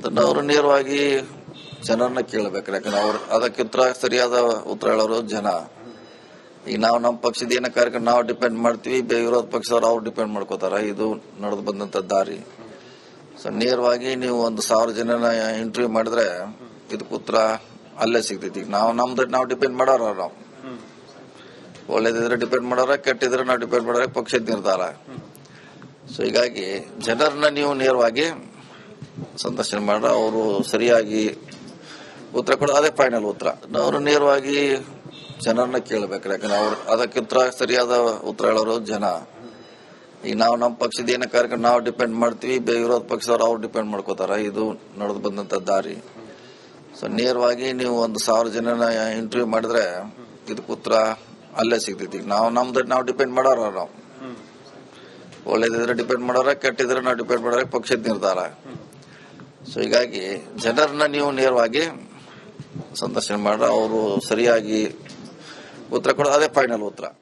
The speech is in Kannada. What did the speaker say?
ಅದನ್ನ ಅವರು ನೇರವಾಗಿ ಜನರನ್ನ ಕೇಳಬೇಕು. ಯಾಕಂದ್ರೆ ಅವ್ರು ಅದಕ್ಕಿಂತ ಸರಿಯಾದ ಉತ್ತರ ಹೇಳೋರು ಜನ. ಈಗ ನಾವು ನಮ್ಮ ಪಕ್ಷದ ಏನ ಕಾರ್ಯಕ್ರಮ ನಾವು ಡಿಪೆಂಡ್ ಮಾಡ್ತೀವಿ ವಿರೋಧ ಪಕ್ಷದವ್ರು ಅವ್ರು ಡಿಪೆಂಡ್ ಮಾಡ್ಕೋತಾರ. ಇದು ನಡೆದು ಬಂದಂತ ದಾರಿ. ಸೊ ನೇರವಾಗಿ ನೀವು ಒಂದು ಸಾವಿರ ಜನನ ಇಂಟರ್ವ್ಯೂ ಮಾಡಿದ್ರೆ ಇದಕ್ಕೆ ಉತ್ತರ ಅಲ್ಲೇ ಸಿಗ್ತೈತಿ. ನಾವು ನಮ್ದು ನಾವು ಡಿಪೆಂಡ್ ಮಾಡೋರ ನಾವು. ಒಳ್ಳೇದಿದ್ರೆ ಡಿಪೆಂಡ್ ಮಾಡೋರ, ಕೆಟ್ಟಿದ್ರೆ ನಾವು ಡಿಪೆಂಡ್ ಮಾಡೋರ, ಪಕ್ಷದ ನಿರ್ಧಾರ. ಸೊ ಹೀಗಾಗಿ ಜನರನ್ನ ನೀವು ನೇರವಾಗಿ ಸಂದರ್ಶನ ಮಾಡ್ರ, ಅವರು ಸರಿಯಾಗಿ ಉತ್ತರ ಕೊಡ, ಅದೇ ಫೈನಲ್ ಉತ್ತರ. ಅವರು ನೇರವಾಗಿ ಜನರನ್ನ ಕೇಳಬೇಕು ಯಾಕಂದ್ರೆ ಅವ್ರು ಅದಕ್ಕಿಂತ ಸರಿಯಾದ ಉತ್ತರ ಹೇಳೋರು ಜನ. ಈಗ ನಾವು ನಮ್ಮ ಪಕ್ಷದ ಏನ ಕಾರ್ಯಕ್ರಮ, ನಾವು ಡಿಪೆಂಡ್ ಮಾಡ್ತೀವಿ ವಿರೋಧ ಪಕ್ಷದವ್ರು ಅವ್ರು ಡಿಪೆಂಡ್ ಮಾಡ್ಕೋತಾರ. ಇದು ನಡೆದು ಬಂದಂತ ದಾರಿ. ಸೊ ನೇರವಾಗಿ ನೀವು ಒಂದು ಸಾವಿರ ಜನನ ಇಂಟರ್ವ್ಯೂ ಮಾಡಿದ್ರೆ, ಇದಕ್ಕೆ ಉತ್ತರ ಅಲ್ಲೇ ಸಿಗ್ತೈತಿ. ನಾವು ನಮ್ದು ನಾವು ಡಿಪೆಂಡ್ ಮಾಡೋರ ನಾವು. ಒಳ್ಳೇದಿದ್ರೆ ಡಿಪೆಂಡ್ ಮಾಡೋರ ಕೆಟ್ಟಿದ್ರೆ ನಾವು ಡಿಪೆಂಡ್ ಮಾಡೋರ ಪಕ್ಷದ ನಿರ್ಧಾರ. ಸೊ ಹೀಗಾಗಿ ಜನರನ್ನ ನೀವು ನೇರವಾಗಿ ಸಂದರ್ಶನ ಮಾಡ್ರ ಅವರು ಸರಿಯಾಗಿ ಉತ್ತರ ಕೊಡೋದು ಅದೇ ಫೈನಲ್ ಉತ್ತರ.